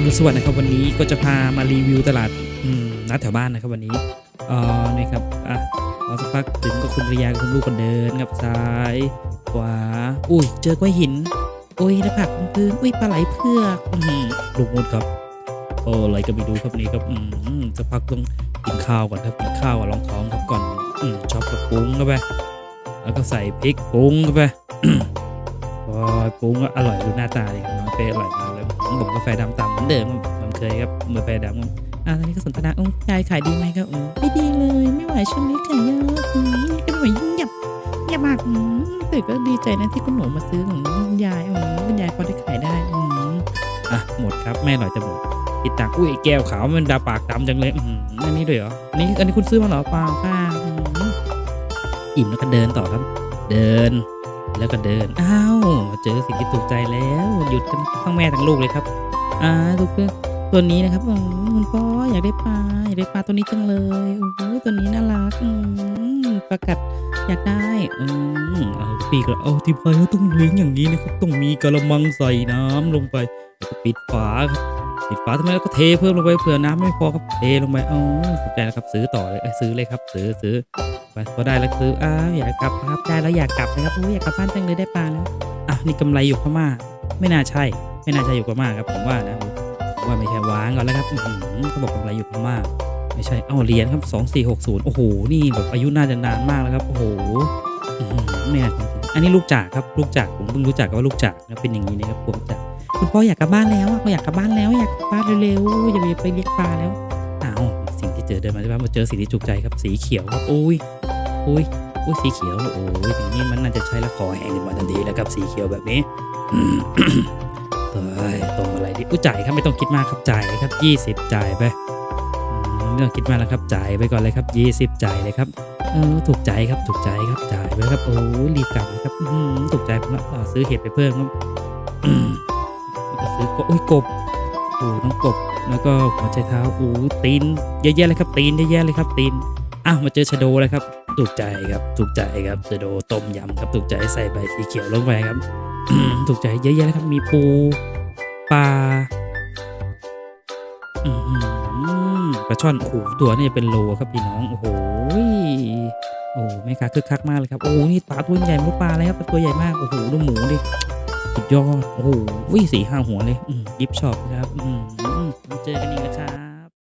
อรุณสวัสดิ์นะครับวันนี้ก็จะพามารีวิวตลาดนัดแถวบ้านนะครับวันนี้เอ่อนี่ครับอะพอสักพักถึงก็คุณภรรยาคุณลูกก็เดินครับซ้ายขวาอุ้ยเจอกล้วยหินอุ้ยแล้วผักพื้นอุ้ยปลาไหลเพือกอืมลูกมุดครับโอ้อะไรก็ไม่รู้ครับนี่ครับอืมสักพักต้องกินข้าวก่อนครับกินข้าวก่อนรองท้องครับก่อนอืมชอบกับปรุงเข้าไปแล้วก็ใส่พริกปรุงเข้าไปพอปรุงก็อร่อยดูหน้าตาเลยน้องเป้อร่อยมากเลย ผมผมกาแฟดำตามเหมือนเดิมเหมือนเคยครับมือกาแฟดำครับอ่าตอนนี้ก็สนทนาอุ้ยยายขายดีไหมครับอืมไม่ดีเลย ไม่ไหวช่วงนี้ขายเยอะอืมก็ไม่ไหวยิ่งหยับหยับมากอืมแต่ก็ดีใจนะที่คุณหนูมาซื้อของยายอืมคุณยายพอได้ขายได้อืมอะหมดครับแม่อร่อยจะหมดคิดตังค์อุ้ยไอ้แก้วขาวมันดาปากดำจังเลยอืมอันนี้ด้วยเหรออันนี้อันนี้คุณซื้อมาเหรอเปล่าค่ะอืมอิ่มแล้วก็เดินต่อครับ เดิน แล้วก็เดิน อ้าว เจอสิ่งที่ถูกใจแล้ว หยุดกันทั้งแม่ทั้งลูกเลยครับ อ่าลูกเพื่อนตัวนี้นะครับอืมคุณพ่ออยากได้ปลาอยากได้ปลาตัวนี้จังเลยโอ้โหตัวนี้น่ารักอืมปลากัดอยากได้อืมเอาปีกเอาที่พายต้องเลี้ยงอย่างนี้นะครับ ต้องมีกระมังใส่น้ำลงไปแล้วก็ปิดฝาครับ ปิดฝาทำไมแล้วก็เทเพิ่มลงไปเผื่อน้ำไม่พอครับเทลงไปอ๋อสนใจแล้วครับซื้อต่อเลยซื้อเลยครับซื้อซื้อไปพอได้แล้วคืออ้าวอยากกลับครับได้แล้วอยากกลับนะครับโอ้ยอยากกลับบ้านจังเลยได้ปลาแล้วอะนี่กำไรอยู่พม่าไม่น่าใช่ ไม่น่าใช่อยู่พม่าครับผมว่านะผมว่าไม่ใช่วางก่อนแล้วครับอื้อหือเขาบอกกำไรอยู่พม่าไม่ใช่เอ้าเหรียญครับสองสี่หกศูนย์โอ้โหนี่แบบอายุน่าจะนานมากแล้วครับโอ้โหอื้อหือเนี่ยจริงๆอันนี้ลูกจากครับลูกจากผมเพิ่งรู้จักว่าลูกจากนะเป็นอย่างนี้นะครับผมจาก คุณพ่ออยากกลับบ้านแล้วอะอยากกลับบ้านแล้วอยากกลับบ้านเร็วๆอย่าไปเรียกปลาแล้วอ้าวสิ่งที่เจอเดินมาที่บ้านมาเจอสิ่งที่ถูกใจครับสีเขียวครับอุ้ยอุ้ยอุ้ยสีเขียวโอ้ยอย่างนี้มันน่าจะใช้และคอแห้งขึ้นมาทันทีแล้วครับสีเขียวแบบนี้เฮ้ยตรงอะไรดิอุ้ยจ่ายครับไม่ต้องคิดมากครับจ่ายเลยครับยี่สิบจ่ายไปไม่ต้องคิดมากแล้วครับจ่ายไปก่อนเลยครับยี่สิบจ่ายเลยครับเออถูกใจครับถูกใจครับจ่ายไปครับโอ้รีบกลับเลยครับถูกใจผมและอ่าซื้อเห็ดไปเพิ่มครับ ก็อกบอุ้ยกบโอ้น้องกบแล้วก็หัวใจเท้าโอ้ตีนเยอะแยะเลยครับตีนเยอะแยะเลยครับตีนอ้าวมาเจอชะโดแล้วครับถูกใจครับถูกใจครับชะโดต้มยำครับถูกใจใส่ใบสีเขียวลงไปครับถูกใจเยอะแยะเลยครับมีปูปลาอือหือปลาช่อนโอ้โหตัวนี่เป็นโลครับพี่น้องโอ้โหโอ้แม่ค้าคึกคักมากเลยครับโอ้นี่ปลาตัวใหญ่ม่รู้ปลาอะไรครับตัวใหญ่มากโอ้โหดูหมูดิ สุดยอด โอ้โหสี่ห้าหัวเลยยิบช็อปครับ เจอกันอีกแล้วครับ